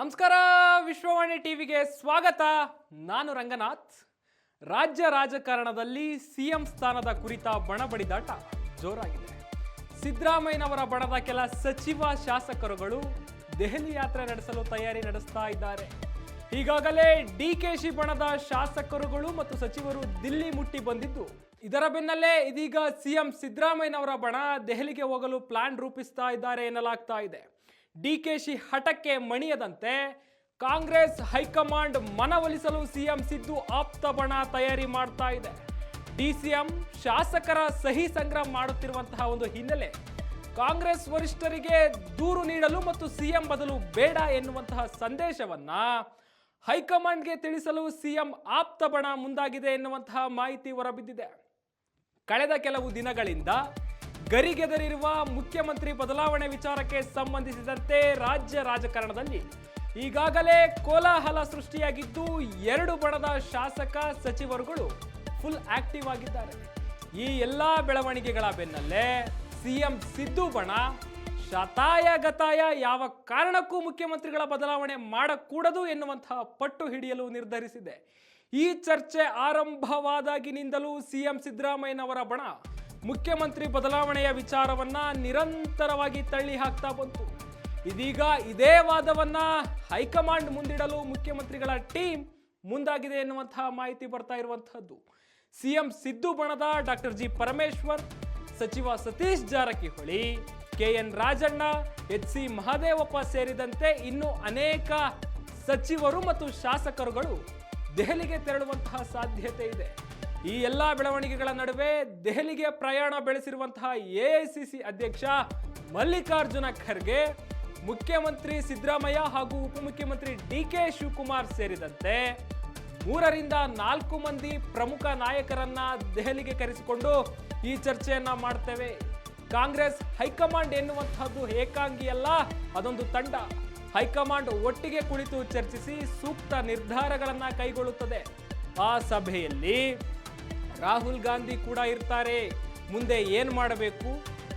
ನಮಸ್ಕಾರ, ವಿಶ್ವವಾಣಿ ಟಿವಿಗೆ ಸ್ವಾಗತ. ನಾನು ರಂಗನಾಥ್. ರಾಜ್ಯ ರಾಜಕಾರಣದಲ್ಲಿ ಸಿಎಂ ಸ್ಥಾನದ ಕುರಿತ ಬಣಬಡಿದಾಟ ಜೋರಾಗಿದೆ. ಸಿದ್ದರಾಮಯ್ಯನವರ ಬಣದ ಕೆಲ ಸಚಿವ ಶಾಸಕರುಗಳು ದೆಹಲಿ ಯಾತ್ರೆ ನಡೆಸಲು ತಯಾರಿ ನಡೆಸ್ತಾ ಇದ್ದಾರೆ. ಈಗಾಗಲೇ ಡಿ ಕೆ ಶಿ ಬಣದ ಶಾಸಕರುಗಳು ಮತ್ತು ಸಚಿವರು ದಿಲ್ಲಿ ಮುಟ್ಟಿ ಬಂದಿದ್ದು. ಇದರ ಬೆನ್ನಲ್ಲೇ ಇದೀಗ ಸಿಎಂ ಸಿದ್ದರಾಮಯ್ಯನವರ ಬಣ ದೆಹಲಿಗೆ ಹೋಗಲು ಪ್ಲಾನ್ ರೂಪಿಸ್ತಾ ಇದ್ದಾರೆ ಎನ್ನಲಾಗ್ತಾ ಇದೆ. ಡಿಕೆಶಿ ಹಠಕ್ಕೆ ಮಣಿಯದಂತೆ ಕಾಂಗ್ರೆಸ್ ಹೈಕಮಾಂಡ್ ಮನವೊಲಿಸಲು ಸಿಎಂ ಸಿದ್ದು ಆಪ್ತ ಬಣ ತಯಾರಿ ಮಾಡ್ತಾ ಇದೆ. ಡಿಸಿಎಂ ಶಾಸಕರ ಸಹಿ ಸಂಗ್ರಹ ಮಾಡುತ್ತಿರುವಂತಹ ಒಂದು ಹಿನ್ನೆಲೆ, ಕಾಂಗ್ರೆಸ್ ವರಿಷ್ಠರಿಗೆ ದೂರು ನೀಡಲು ಮತ್ತು ಸಿಎಂ ಬದಲು ಬೇಡ ಎನ್ನುವಂತಹ ಸಂದೇಶವನ್ನ ಹೈಕಮಾಂಡ್ಗೆ ತಿಳಿಸಲು ಸಿಎಂ ಆಪ್ತ ಬಣ ಮುಂದಾಗಿದೆ ಎನ್ನುವಂತಹ ಮಾಹಿತಿ ಹೊರಬಿದ್ದಿದೆ. ಕಳೆದ ಕೆಲವು ದಿನಗಳಿಂದ ಗರಿಗೆದರಿರುವ ಮುಖ್ಯಮಂತ್ರಿ ಬದಲಾವಣೆ ವಿಚಾರಕ್ಕೆ ಸಂಬಂಧಿಸಿದಂತೆ ರಾಜ್ಯ ರಾಜಕಾರಣದಲ್ಲಿ ಈಗಾಗಲೇ ಕೋಲಾಹಲ ಸೃಷ್ಟಿಯಾಗಿದ್ದು ಎರಡು ಬಣದ ಶಾಸಕ ಸಚಿವರುಗಳು ಫುಲ್ ಆಕ್ಟಿವ್ ಆಗಿದ್ದಾರೆ. ಈ ಎಲ್ಲ ಬೆಳವಣಿಗೆಗಳ ಬೆನ್ನಲ್ಲೇ ಸಿಎಂ ಸಿದ್ದು ಬಣ ಶತಾಯ ಗತಾಯ ಯಾವ ಕಾರಣಕ್ಕೂ ಮುಖ್ಯಮಂತ್ರಿಗಳ ಬದಲಾವಣೆ ಮಾಡಕೂಡದು ಎನ್ನುವಂತಹ ಪಟ್ಟು ಹಿಡಿಯಲು ನಿರ್ಧರಿಸಿದೆ. ಈ ಚರ್ಚೆ ಆರಂಭವಾದಾಗಿನಿಂದಲೂ ಸಿಎಂ ಸಿದ್ದರಾಮಯ್ಯನವರ ಬಣ ಮುಖ್ಯಮಂತ್ರಿ ಬದಲಾವಣೆಯ ವಿಚಾರವನ್ನ ನಿರಂತರವಾಗಿ ತಳ್ಳಿ ಹಾಕ್ತಾ ಬಂತು. ಇದೀಗ ಇದೇ ವಾದವನ್ನ ಹೈಕಮಾಂಡ್ ಮುಂದಿಡಲು ಮುಖ್ಯಮಂತ್ರಿಗಳ ಟೀಮ್ ಮುಂದಾಗಿದೆ ಎನ್ನುವಂತಹ ಮಾಹಿತಿ ಬರ್ತಾ ಇರುವಂತಹದ್ದು ಸಿಎಂ ಸಿದ್ದು ಬಣದ ಡಾಕ್ಟರ್ ಜಿ ಪರಮೇಶ್ವರ್, ಸಚಿವ Satish Jarkiholi, KN Rajanna, H C Mahadevappa ಸೇರಿದಂತೆ ಇನ್ನು ಅನೇಕ ಸಚಿವರು ಮತ್ತು ಶಾಸಕರುಗಳು ದೆಹಲಿಗೆ ತೆರಳುವಂತಹ ಸಾಧ್ಯತೆ ಇದೆ. ಈ ಎಲ್ಲ ಬೆಳವಣಿಗೆಗಳ ನಡುವೆ ದೆಹಲಿಗೆ ಪ್ರಯಾಣ ಬೆಳೆಸಿರುವಂತಹ ಎಐಸಿಸಿ ಅಧ್ಯಕ್ಷ ಮಲ್ಲಿಕಾರ್ಜುನ ಖರ್ಗೆ, ಮುಖ್ಯಮಂತ್ರಿ ಸಿದ್ದರಾಮಯ್ಯ ಹಾಗೂ ಉಪಮುಖ್ಯಮಂತ್ರಿ ಡಿ ಕೆ ಶಿವಕುಮಾರ್ ಸೇರಿದಂತೆ ಮೂರರಿಂದ ನಾಲ್ಕು ಮಂದಿ ಪ್ರಮುಖ ನಾಯಕರನ್ನ ದೆಹಲಿಗೆ ಕರೆಸಿಕೊಂಡು ಈ ಚರ್ಚೆಯನ್ನ ಮಾಡ್ತೇವೆ. ಕಾಂಗ್ರೆಸ್ ಹೈಕಮಾಂಡ್ ಎನ್ನುವಂತಹದ್ದು ಏಕಾಂಗಿ ಅಲ್ಲ, ಅದೊಂದು ತಂಡ. ಹೈಕಮಾಂಡ್ ಒಟ್ಟಿಗೆ ಕುಳಿತು ಚರ್ಚಿಸಿ ಸೂಕ್ತ ನಿರ್ಧಾರಗಳನ್ನು ಕೈಗೊಳ್ಳುತ್ತದೆ. ಆ ಸಭೆಯಲ್ಲಿ ರಾಹುಲ್ ಗಾಂಧಿ ಕೂಡ ಇರ್ತಾರೆ. ಮುಂದೆ ಏನು ಮಾಡಬೇಕು?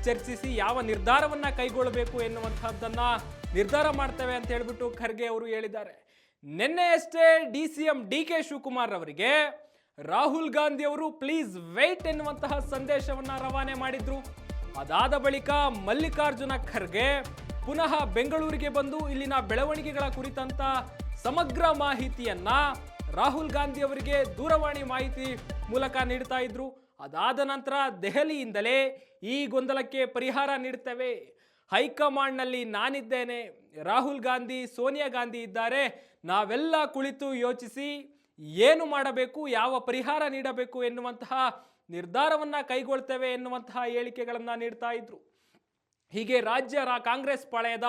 ಚರ್ಚಿಸಿ ಯಾವ ನಿರ್ಧಾರವನ್ನ ಕೈಗೊಳ್ಳಬೇಕು ಎನ್ನುವಂಥದ್ದನ್ನು ನಿರ್ಧಾರ ಮಾಡ್ತೇವೆ ಅಂತ ಹೇಳಿಬಿಟ್ಟು ಖರ್ಗೆ ಅವರು ಹೇಳಿದ್ದಾರೆ. ನಿನ್ನೆಯಷ್ಟೇ D C M D K Shivakumar ಅವರಿಗೆ ರಾಹುಲ್ ಗಾಂಧಿ ಅವರು ಪ್ಲೀಸ್ ವೆಯ್ಟ್ ಎನ್ನುವಂತಹ ಸಂದೇಶವನ್ನ ರವಾನೆ ಮಾಡಿದ್ರು. ಅದಾದ ಬಳಿಕ ಮಲ್ಲಿಕಾರ್ಜುನ ಖರ್ಗೆ ಪುನಃ ಬೆಂಗಳೂರಿಗೆ ಬಂದು ಇಲ್ಲಿನ ಬೆಳವಣಿಗೆಗಳ ಕುರಿತಂತ ಸಮಗ್ರ ಮಾಹಿತಿಯನ್ನ ರಾಹುಲ್ ಗಾಂಧಿ ಅವರಿಗೆ ದೂರವಾಣಿ ಮಾಹಿತಿ ಮೂಲಕ ನೀಡ್ತಾ ಇದ್ರು. ಅದಾದ ನಂತರ ದೆಹಲಿಯಿಂದಲೇ ಈ ಗೊಂದಲಕ್ಕೆ ಪರಿಹಾರ ನೀಡ್ತೇವೆ ಹೈಕಮಾಂಡ್ನಲ್ಲಿ ನಾನಿದ್ದೇನೆ. ರಾಹುಲ್ ಗಾಂಧಿ, ಸೋನಿಯಾ ಗಾಂಧಿ ಇದ್ದಾರೆ. ನಾವೆಲ್ಲ ಕುಳಿತು ಯೋಚಿಸಿ ಏನು ಮಾಡಬೇಕು, ಯಾವ ಪರಿಹಾರ ನೀಡಬೇಕು ಎನ್ನುವಂತಹ ನಿರ್ಧಾರವನ್ನ ಕೈಗೊಳ್ತೇವೆ ಎನ್ನುವಂತಹ ಹೇಳಿಕೆಗಳನ್ನು ನೀಡ್ತಾ ಇದ್ರು. ಹೀಗೆ ರಾಜ್ಯ ಕಾಂಗ್ರೆಸ್ ಪಾಳೆಯದ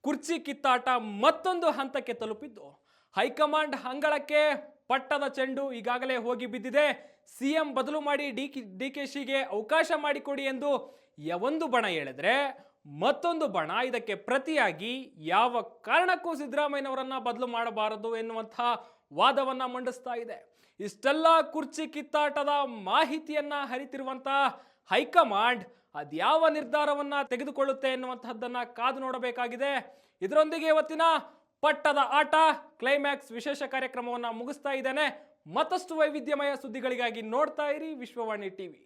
ಕುರ್ಚಿ ಕಿತ್ತಾಟ ಮತ್ತೊಂದು ಹಂತಕ್ಕೆ ತಲುಪಿದ್ದು. ಹೈಕಮಾಂಡ್ ಅಂಗಳಕ್ಕೆ ಪಟ್ಟದ ಚೆಂಡು ಈಗಾಗಲೇ ಹೋಗಿ ಬಿದ್ದಿದೆ. ಸಿಎಂ ಬದಲು ಮಾಡಿ ಡಿ ಡಿ ಕೆ ಶಿಗೆ ಅವಕಾಶ ಮಾಡಿಕೊಡಿ ಎಂದು ಒಂದು ಬಣ ಹೇಳಿದ್ರೆ ಮತ್ತೊಂದು ಬಣ ಇದಕ್ಕೆ ಪ್ರತಿಯಾಗಿ ಯಾವ ಕಾರಣಕ್ಕೂ ಸಿದ್ದರಾಮಯ್ಯನವರನ್ನ ಬದಲು ಮಾಡಬಾರದು ಎನ್ನುವಂತಹ ವಾದವನ್ನ ಮಂಡಿಸ್ತಾ ಇದೆ. ಇಷ್ಟೆಲ್ಲ ಕುರ್ಚಿ ಕಿತ್ತಾಟದ ಮಾಹಿತಿಯನ್ನ ಹರಿತಿರುವಂತಹ ಹೈಕಮಾಂಡ್ ಅದ್ಯಾವ ನಿರ್ಧಾರವನ್ನ ತೆಗೆದುಕೊಳ್ಳುತ್ತೆ ಎನ್ನುವಂತಹದ್ದನ್ನ ಕಾದು ನೋಡಬೇಕಾಗಿದೆ. ಇದರೊಂದಿಗೆ ಇವತ್ತಿನ ಪಟ್ಟದ ಆಟ ಕ್ಲೈಮ್ಯಾಕ್ಸ್ ವಿಶೇಷ ಕಾರ್ಯಕ್ರಮವನ್ನು ಮುಗಿಸ್ತಾ ಇದ್ದೇನೆ. ಮತ್ತಷ್ಟು ವೈವಿಧ್ಯಮಯ ಸುದ್ದಿಗಳಿಗಾಗಿ ನೋಡ್ತಾ ಇರಿ ವಿಶ್ವವಾಣಿ ಟಿವಿ.